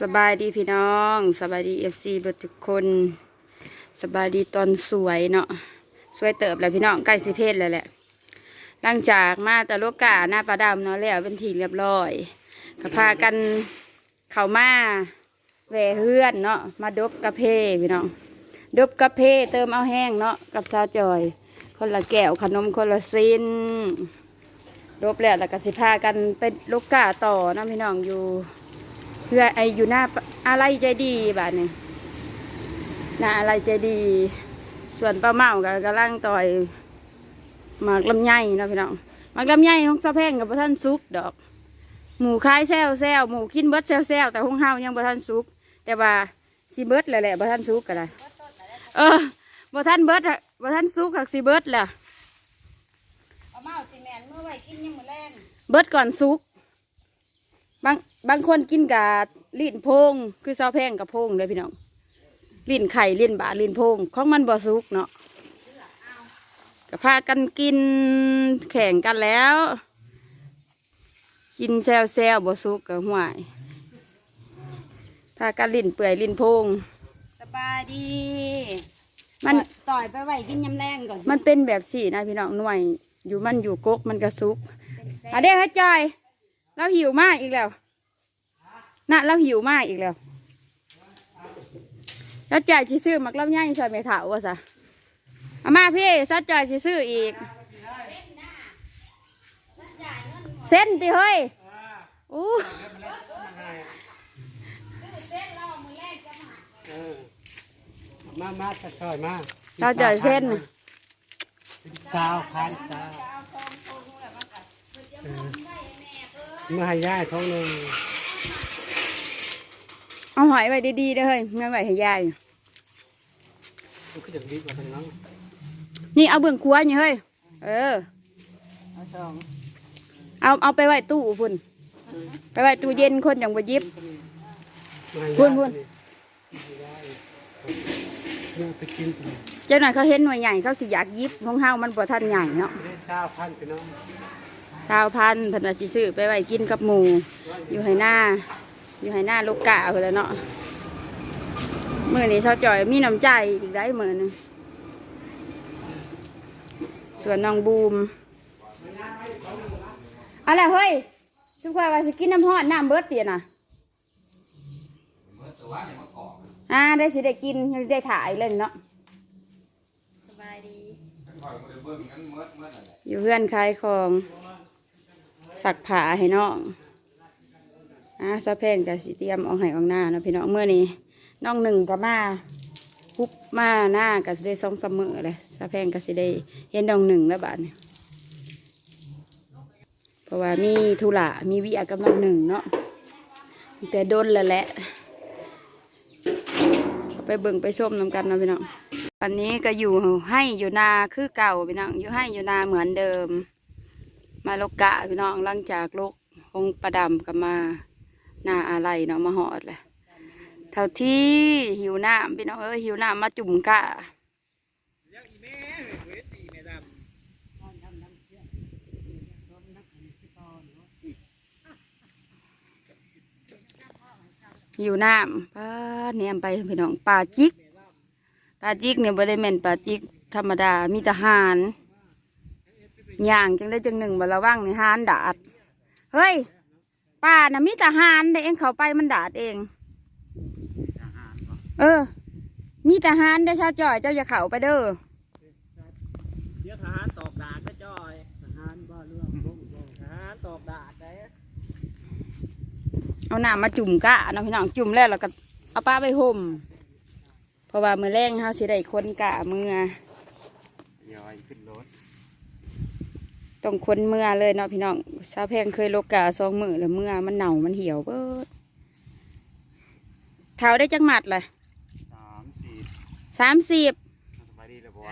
สบายดีพี่น้องสบายดีเอฟซีเบิดทุกคน สบายดีตอนสวยเนาะสวยเติบแล้วพี่น้องใกล้สิเพศแล้วแหละหลังจากมาแต่โลกาหน้าปลาดำเนาะแล้วเป็นทีเรียบร้อยก็พากันเข้ามาแหวเฮือนเนาะมาดบกาเพพี่น้องดบกาเพเติมเอาแห้งเนาะกับชาจอย คนละแก้วขนมคนละซินดบแล้วแล้วก็สิพากันไปโลกาต่อเนาะพี่น้องอยู่ พื่อไออยู่หน้าปอะไรใจดีบ้านนี้หน้าอะไรใจดี ส่วนป้าเมากับกำลังต่อยหมากลำไยเนาะพี่น้องหมากลำไยของสะแพงกับพระท่านซุกดอก หมูคล้ายแซวแซวหมูกินเบิดแซวแซวแต่ห้องเฮายังพระท่านซุก แต่ว่าซีเบิดแหละแหละพระท่านซุกกันเลยเออพระท่านเบิดอะพระท่านซุกหักซีเบิดแหละเอาเมาสิแมนเมื่อไหร่กินยังมือแรงเบิดก่อนซุก บางบางคนกินกับลิ้นโพง คือซาวแพงกับโพงเลยพี่น้องลิ้นไข่ลิ้นบาลิ้นโพงของมันบ่ซุกเนาะก็พากันกินแข่งกันแล้ว กินแซวแซวๆบ่ซุกกับห่วยพากันลิ้นเปื่อยลิ้นโพงสบายดีมันต่อยไปไหวกินยำแรงก่อนมันเป็นแบบสี่นะพี่น้องหน่วย อยู่มันอยู่กกมันก็ซุกเป็นแซ่อะเด้ให้จอย เราหิวมากอีกแล้ว น่ะเราหิวมากอีกแล้ว แล้วจ่ายสิซื้อมักลำไยซอยเมถาวะซะเอามาพี่ซัดจ่ายสิซื้ออีก เส้นติเฮ้ยอู้เออมามาจะซอยมาเราจ่ายเส้นสาวพันสาวเออมาให้ย่ายท้องหนึ่ง เอาหอยไว้ดีๆเด้อเฮ้ยไม่ไหวให้ยายมันก็อย่างดีกว่าทางนั้นนี่เอาเบื้องครัวนี่เฮ้ย เออเอาเอาไปไว้ตู้พุ่นไปไว้ตู้เย็นคนอย่างบ่หยิบพูย่นยพูนเรื่องไปกินเจ้าหน่อยเขาเห็นหน่วยใหญ่เขาสิอยากยิบของเฮามันบ่ทันใหญ่เนาะได้าวพันพี่น้องข้าวพันธุ์เพิ่นว่าสิซื้อไปไว้กินกับหมูอยู่ไหหน้า อยู่ไหหน้าลูกกะเพิ่นแหล้วเนาะมื้อนี้เท่าจ่อยมีน้ำใจอีกได้มื้อหนึงส่วนน้องบูมอะไรเฮ้ยชุกว่าว่าสิกินน้ำฮ้อนน้ำเบิดเตียน่ะอ่าได้สิได้กินยังได้ถ่ายเล่นเนาะสบายดีอยู่เพื่อนขายของสักผ้าให้น้อง อะสะแพงกับสีเตรียมเออกให้ออกหน้าเนาะพี่น้องเมื่อนี้น้องหนึ่งก็มาปุ๊บมาหน้าก็สิได้สองสมมือเลยสะแพงก็สิได้เห็นน้องหนึ่งแล้วบาดเนี่ยเพราะว่ามีธุระมีวิอากับน้องหนึ่งเนาะแต่โดนแล้วแหละไปเบิ่งไปชมนำกันนะพี่น้องวันนี้ก็อยู่ให้อยู่นาคือเก่าพี่น้องอยู่ให้อยู่นาเหมือนเดิม มาลกกะพี่น้องหลังจากลกคงประดำกับมา หน้าอะไรเนาะมาหอดแหละเท่าที่หิวน้ำพี่น้องเอ้ยหิวน้ำมาจุ่มกะหิวน้ำป้าเนี่ยไปพี่น้องปลาจิกปลาจิกเนี่ยบริเวณปลาจิกธรรมดามีแต่หานย่างจังได้จังหนึ่งบ่ระวังในหานดาดเฮ้ย ป่าน่ะมีแต่หานได้เองเขาไปมันดาดเอง เออ มีแต่หานได้อชาวจ่อยเจ้าอย่าเข้าไปเด้อเดี๋ยวทหารตอกดาดก็จอยทหารบ่เรื่องบ่บ่ทหารตอกดาดได้เอาน้ำมาจุ่มกะเนาะพี่น้องจุ่มแล้วเราก็เอาป้าไปห่มเพราะว่ามือแรงเฮาสิได้คนกะมือ ย้อยขึ้นรถ ต้องคนเมื่อเลยเนาะพี่น้องชาวแพงเคยโลกาสองมือแล้วเมื่อมันเน่ามันเหี่ยวเบิดเท้าได้จังหมัดเลยสามสี่สามสิบสบายดีเลยบัว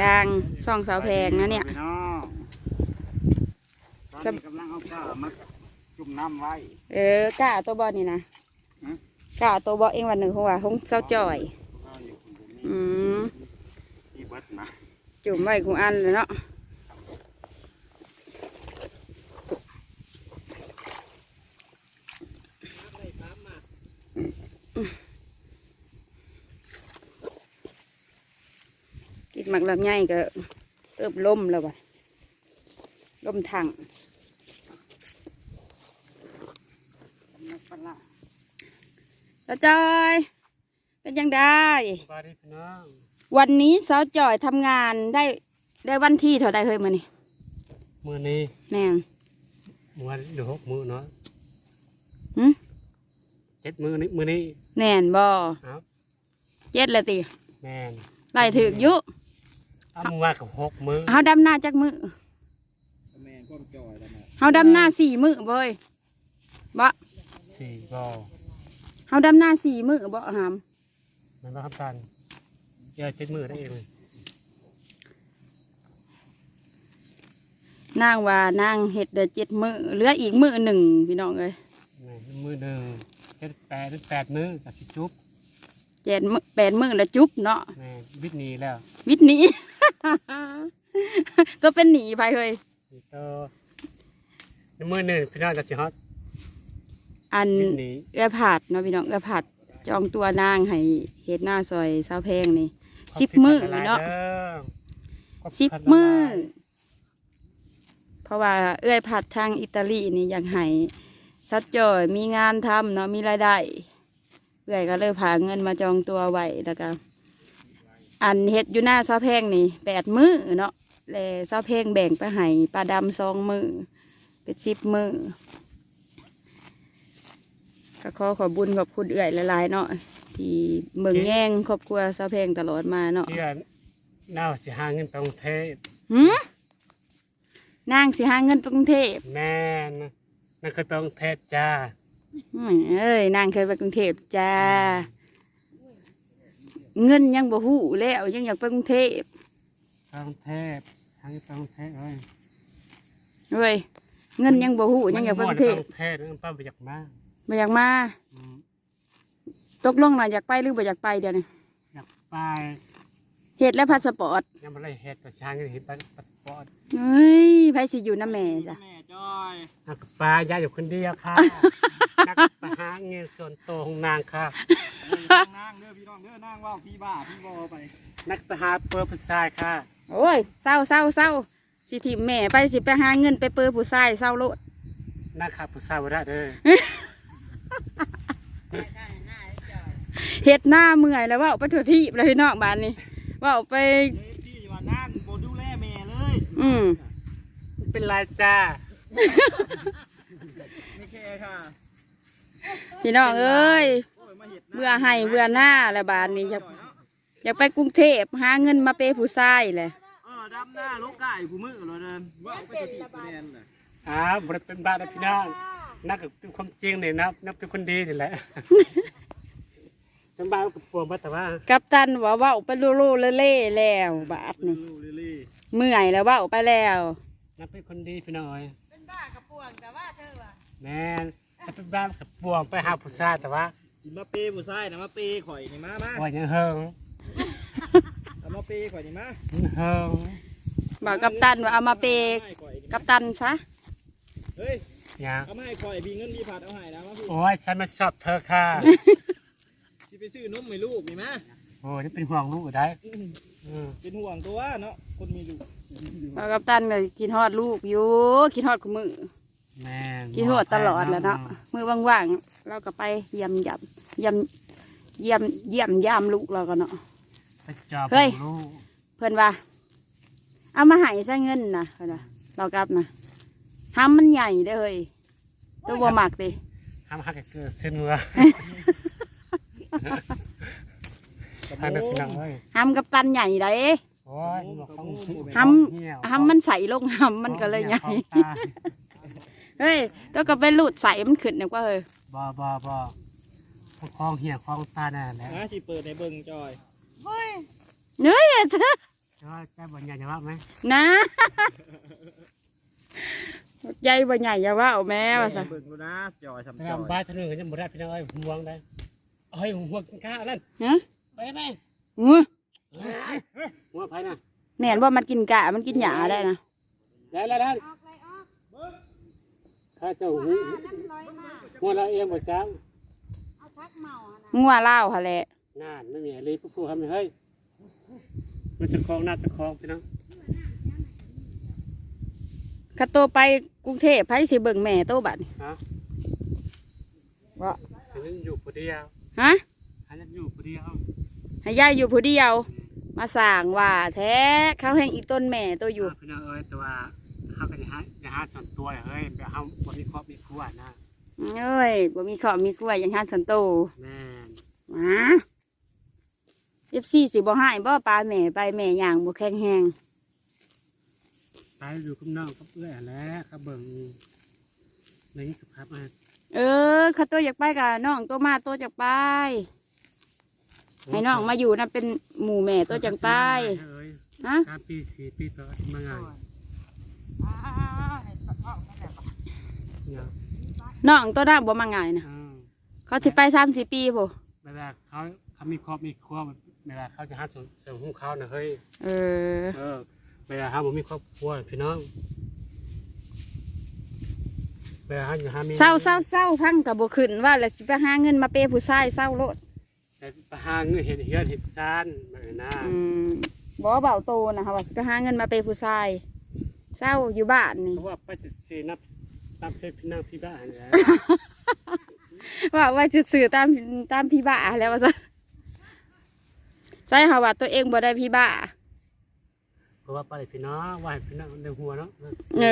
ยางสองสาวแพงนะเนี่ยพี่น้องตอนนี้กำลังเอาข้าวมาจุ่มน้ำไว้ เออกะตัวบอนี่นะฮะกะตัวบอเองวันหนึ่งหัวหงเศร้าจ่อยข้าวอยู่คุณบุญอืมนี่เบิดนะ จุ่มไว้กูอันเลยเนาะ มักลำไยก็เติบล่มแล้วว่ะล่มถังแล้วจอยเป็นยังได้สบายดีพี่น้องวันนี้สาวจอยทำงานได้ได้วันที่เท่าใดเฮ้ยมานี่มื้อนี้แม่งมื้อวันเดี๋ยวหกมื้อเนาะหึเจ็ดมื้อนี้มื้อนี้แน่นบ่ครับเจ็ดละติแม่นไล่ถึกอยุ เอามื้อว่ากับหกมื้อเฮาดำหน้าจักมือแม่ก้มจอยแล้วนะเฮาดำหน้าสี่มือบ่เฮ้ยบ่สี่บ่เฮาดำหน้าสี่มือบ่หามแมันบ่ครับตันเดี๋ยวเจ็ดมื้อได้เองนางว่านางเฮ็ดเดือเจ็ดมือเหลืออีกมือหนึ่งพี่น้องเอ้ยแม่นมื้อหนึ่งเจ็ดแปดหรือแปดมื้อกับสิจุ๊บเจ็ดมือแปดมือละจุ๊บเนาะแม่นวิทย์หนี้แล้ว วิทย์หนี ก็เป็นหนีไปเฮ้ยนี่ก็ในมื้อหนึ่งพี่น้องกับสิฮอตอันวิทย์หนี้เอื้อผัดเนาะพี่น้องเอื้อผัดจองตัวนางให้เฮ็ดหน้าซอยสาวแพงนี่สิบมือเนาะสิบมือเพราะว่าเอื้อยผัดทางอิตาลีนี่อยากให้ซัดจอยมีงานทำเนาะมีรายได้เอื้อยก็เลยพาเงินมาจองตัวไว้แล้วก็ อันเฮ็ดอยู่หน้าซาแพงนี่แปดมือเนาะแล้วซาแพงแบ่งไปให้ปลาดำสองมือเป็นสิบมือก็ขอขอบุญขอบคุณเอื้อยหลายๆเนาะที่เมืองแย่งครอบครัวซาแพงตลอดมาเนาะที่ว่าน่าสิหาเงินไปกรุงเทพหืมนางสิหาเงินไปกรุงเทพแม่นนั่นเคยไปกรุงเทพจ้าอืมเอ้ยนางเคยไปกรุงเทพจ้า เงินยังบ่หูแล้วยังอยากไปกรุงเทพไปกรุงเทพทางนี้ไปกรุงเทพเอ้ยเว้ยเงินยังบ่หูยังอยากไปกรุงเทพมันม่วนไปกรุงเทพมันป้าไปอยากมาบ่อยากมาอืมตกลงน่ะอยากไปหรือบ่อยากไปเดี๋ยวนี้อยากไปเฮ็ดและพาสปอร์ตยังไม่ได้เฮ็ดแต่ช้างก็เฮ็ดบัตรพาสปอร์ตเฮ้ยไผสิอยู่น้าแม่จ้ะแม่จอยนักปลาย่าอยู่คนเดียวค่ะนักปลาหาเงินส่วนตัวของนางค่ะนางเด้อ พี่น้องเด้อนางว่าพี่บ้าพี่บอไป นักปลาหาเปิดผู้ชายค่ะโอ้ยเศร้าเศร้าเศร้าสิทิมแม่ไปสิไปหาเงินไปเปิดผู้ชายเศร้าโลดนักขับผู้ชายบ่ได้เด้อเฮ็ดหน้าเมื่อยแล้วเว่าไปทั่วที่เลยพี่น้องบ้านนี้เว่าไปเอ้ยที่ว่านางโบดูแลแม่เลย อืมมันเป็นไรจ้าไม่แค่ค่ะพี่น้องเอ้ยโอ้ยมา เห็ดเบื่อให้เบื่อหน้าแล้วบานนี้อยากอยากไปกรุงเทพหาเงินมาเปย์ผู้ชายเลยเออดำหน้าลูกไก่กูมือเลยเดินว่าไปจะติดแนนน่ะอ้าวบ่ได้เป็นบ้าได้พี่น้องนักก็เป็นความจริงนี่นะนักเป็นคนดีนี่แหละเป็นบ้าก็ปวงบ่แต่ว่า กัปตันว่าเว่าไปโลโลเล่ๆแล้วบาทนี่ลูลิลี่เมื่อยแล้วเว่าไปแล้วนักเป็นคนดีพี่น้องเอ้ยเป็นบ้ากระป่วงแต่ว่าเธอว่ะแม่นถ้าเป็นบ้ากับปวงไปหาผู้ชายแต่ว่า สิมาเปย์ผู้ชายนะมาเปย์ข่อยนี่มามาว่ายังเฮิงเอามาเปย์ข่อยนี่มายังเฮิงบอกกัปตันว่าเอามาเปย์กัปตันซะเฮ้ยยังเอามาให้ข่อยพี่เงินพี่ผัดเอาให้นะมาพี่โอ้ยฉันมาชอบเธอค่ะสิไปซื้อนมให้ลูกนี่มาโอ้ยนี่เป็นห่วงลูกอยู่ได้อืมเป็นห่วงตัวเนาะคนมีลูกบอกกัปตันเลยกินฮอดลูกอยู่กินฮอดกับมือแม่นกินฮอดตลอดแหล้วเนาะมือว่างๆเราก็ไปเยี่ยมยับ เยี่ยมเยี่ยมเยี่ยมยามลูกเราก็เนาะ ไปจอบเฮ้ย ลูกเพื่อนว่า เอามาให้ซะเงินนะเพื่อนว่าเรากลับนะห้ามมันใหญ่เด้อเฮ้ยตัวบ่มักดิห้ามหักเกิดเส้นเมือทางนักพี่น้องเอ้ยห้ามกับตันใหญ่ได้ โอ้ยบอกของห้ามเหี่ยวห้ามมันใส่ลงห้ามมันก็เลยใหญ่ของตาเฮ้ยตัวก็ไปลูดใส่มันขึ้นนะว่าเฮ้ยบ่บ่บ่ของ คลองเหี่ยวคลองตาแน่แหละนะสิเปิดในเบิ่งจอยเฮ้ยอะเจ้าจะว่าแกบ่ใหญ่จะว่าไหมนะใหญ่บ่ใหญ่อย่าว่าเอาแม่ว่าซะเบิ่งดูนะจอยสำแต่จอยบ้านเท่านึงก็ยังบ่ได้พี่น้องเอ้ยห่วงได้เอ้ยห่วงกินข้าวนั่นฮะไปไหมอื้อเฮ้ยห่วงไผน่ะแม่นว่ามันกินกะมันกินหญ้าได้นะได้แล้วได้ออกไรออกข้าเจ้าหูน้ำลอยมาหัวเราเองบ่จ้าเอาชัก เมาอะนะงัวเล่าวหั่นแหละน่านไม่มีอะไรผู้ผู้ทำให้เฮ้ยมันจะคล้องหน้าจะคล้องพี่น้องคันโตไปกรุงเทพไผสิเบิ่งแม่โตบัดนี่ฮะบ่อันนั้นอยู่ผู้เดียวฮะอันนั้นอยู่ผู้เดียวให้ยายอยู่ผู้เดียว มาสร้างว่าแท้เขาแห่งอีต้นแม่โตอยู่ พี่น้องเอ้ยแต่ว่าเขาก็จะหาจะหาส่วนตัวเลยเฮ้ยแบบเขาบ่มีครอบมีครัวนะ เอ้ยบ่มีข้อมีกล้วยอย่างหาสันโตแม่นมาเอฟซีสิบ่ให้บ่ปลาแม่ไปแม่ย่างบ่แข็งแฮงตายอยู่กับน้องกับเอื้อยแหล้วครับเบิ่งในนี้กับครับอะเออข้าโตอยากไปกับน้องโตมาโตอยากไปให้น้องมาอยู่นะเป็นหมู่แม่โตจังไปเอ้ยฮะการปีสี่ปีต่อมาไงเนี่ยน้องโตน้าบ่มาง่ายนะอ้าวเขาสิไปสามสี่ปีพุเวลาเขาเขามีครอบมีครัวเวลาเขาจะหาส่วนส่วนของเขานะเฮ้ยเออ เออเวลาเขาบ่มีครอบครัวพี่น้องเวลาเขาจะหามีเศร้าเศร้าเศร้าพังกับบ่ขึ้นว่าแล้วสิไปหาเงินมาเปย์ผู้ชายเศร้าโลดแต่ไปหาเงินเห็ดเฮือนเห็ดซานแบบนั้นนะอืมบ่เบาโตนะคะว่าสิไปหาเงินมาเปย์ผู้ชายเศร้าอยู่บ้านนี่ เพราะว่าไปสิสีนับ ตามเพศพี่นางพี่บ้านนี่แหละว่าว่าจะสื่อตามตามพี่บ้าแล้วว่าซะใช่ค่ะว่าตัวเองบ่ได้พี่บ้าเพราะว่าไปพี่น้องว่าให้พี่น้องในหัวเนาะเอ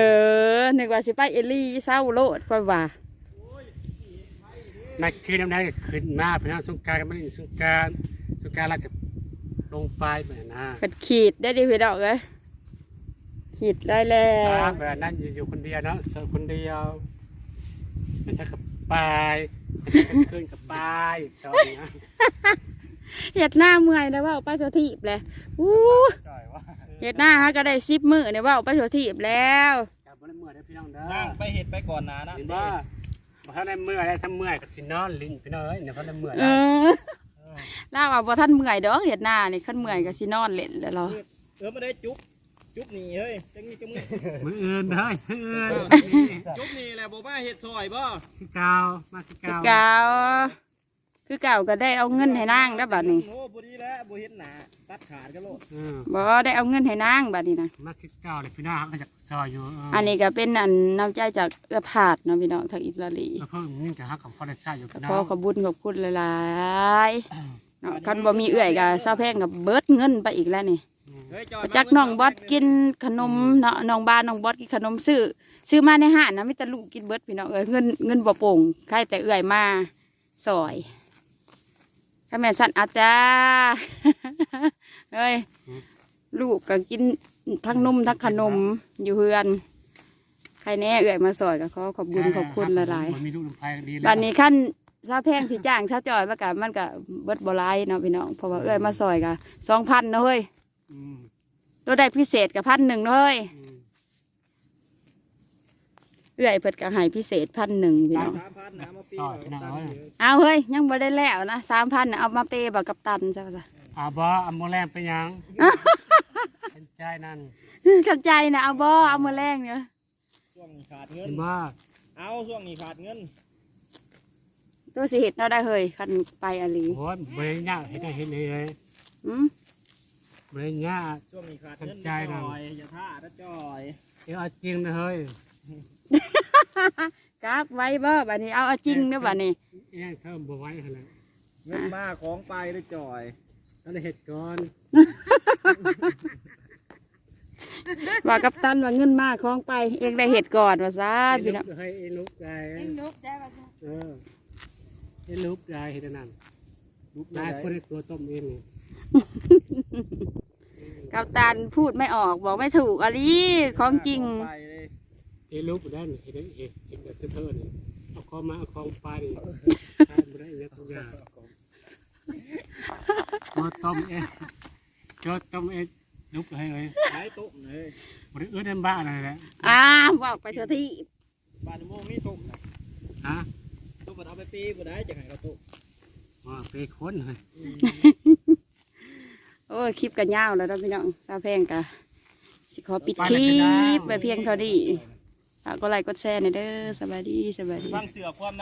อนึกว่าสิไปเอลี่เศร้าโลดค่อยว่านักคือน้ำได้ขึ้นมาพี่น้องสงกรารก็ไม่ได้สงกรารสงกรารเราจะลงไปแบบนั้นนะเปิดขีดได้ดิพี่ดอกเอ้ย ขีดได้แล้อ่าวแบบนั้นอยู่อยู่คนเดียวเนาะเสิร์ฟคนเดียวไม่ใช่กับปลายขึ้นกับปลายชอบนะเห็ดหน้าเมื่อยนะว่าเอาไปโซทีบเลยอู้จ่อยว่าเห็ดหน้าฮะก็ได้สิบมือเนี่ยว่าเอาไปโซทีบแล้ว จับบนเมื่อยได้พี่น้องเด้อนั่งไปเห็ดไปก่อนนะนะเห็นบ่บ่เท่าในเมื่อยได้ซ้ำเมื่อยกับสินอนลิ้นพี่น้องเอ้ยเนี่ยเขาได้เมื่อยเอได้อล่าว่าบ่ท่านเมื่อยเด้อเห็ดหน้านี่ขั้นเมื่อยก็สินอนเล่นแล้วเหรอเออไม่ได้จุ๊บ จุ๊บหนีเฮ้ยจังนี้จังนี้มืออื่นเด้อมืออื่นจุ๊บหนีแหละบอกว่าเห็ดซอยบ่คือเก่ามาคือคือเก่าเก่าคือเก่าก็ได้เอาเงินให้นางได้อบัดนี้โอ้บ่ดีแล้วบ่เห็นหนาตัดขาดกันโลดเออบ่ได้เอาเงินให้นางบัดนี้นะมาคือเก่าเลยพี่น้องเขาก็จะซอยอยู่เอันนี้ก็เป็นอันน้ำใจจากเอื้อผาดเนาะพี่น้องทางอิตาลีแล้วเพิ่มนี่กับฮักกับพอได้ใช้อยู่ก็พี่น้ขอองขอบคุญขอบคุณหลายๆเนาะคันบ่มีเอื้อยก็เศร้าแพงกับเบิดเงินไปอีกแล้วนี่เฮ้ย จอยจักน้องบอสกินขนมเนาะน้องบานน้องบอสกินขนมซื้อซื้อมาในห้างนะมีแต่ลูกกินเบิดพี่น้องเอ้ยเงินเงินบ่โป่งใครแต่เอื้อยมาซอยถ้าแม่สั่นอาจาเฮ้ยลูกก็กินทั้งนมทั้งขนมอยู่เฮือน ใครแน่เอื้อยมาซอยก็ขอขอบคุณขอบคุณหลายมันมีลูกลำไพดีๆบัดนี้ขั้นซาแพงที่จ้างซาจอยมากับมันก็เบิดบ่หลายเนาะพี่น้องเพราะว่าเอื้อยมาซอยก็สองพันเนาะเฮ้ยอืม ตัวได้พิเศษกับพันหนึ่งเนาะเฮ้ยอืมเอื้อยเพิ่นก็ให้พิเศษพันหนึ่งพี่น้องสามพันนะมาปีซอยพี่น้องเอ้ยเอาเฮ้ยยังบ่ได้แล้วนะสามพันเอามาเปย์บอกกับตันใช่ปะอาบออัมโมแลมไปยังเป็นใจนั่นขัดใจนะเอาบ่เอามาแรงเนี่ยช่วงนี้ขาดเงินเห็นบ่เอาช่วงนี้ขาดเงินตัวสิเห็ดเราได้เฮ้ยคันไปอหลีโอ้ยเบยยากเห็นได้เห็นเลยอืม เบยยากช่วงนี้ขาดเงินใจหน่จอยอย อย่าท่านะจอยเดี๋ยวเอาจริงนะเฮ้ยกราบไว้บ่บัดนี้เอาเอาจริงเด้อบัดนี้เอ้ยเธอบ่ไหว้ขนาดเงินมาของไปเลยจอยต้องได้เห็ดก่อนว่ากับตันว่าเงินมากของไป เองได้เห็ดก่อนว่าซะไอ้พี่ลูน้องกเฮ้ยไอ้ลูกได้ลุกได้ป่ะเออไอ้ลูกได้เห็นนั่นลุกได้ได้คนในตัวต้มเองนี่ กับตันพูดไม่ออกบอกไม่ถูกอหลีของจริง ไปเลยไอ้ลูกได้เห็นเห็นเห็นแบบเธอๆนี่เอาของมาเอาของไปนี่ทานบ่ได้อีกทุกอย่างตัวต้มเองเจอต้มเองลูกให้เอ้ยหายตุ้มเลยบริเอื้อนบ้านอะไรแหละอ้าบอกไปเถอะที่บ้านโมงนี่ตุ้มนะฮะตุ้มมันเอาไปปีบ่ได้จะให้เขาตุ้มว่าไปค้นเลย โอ้ยคลิปกันยาวแล้วเนาะพี่น้องซาแพงกะสิขอปิดคลิปไปเพียงเท่านี้ฝากกดไลค์กดแชร์หน่อยเด้อสบายดีสบายดี ฟังเสือความ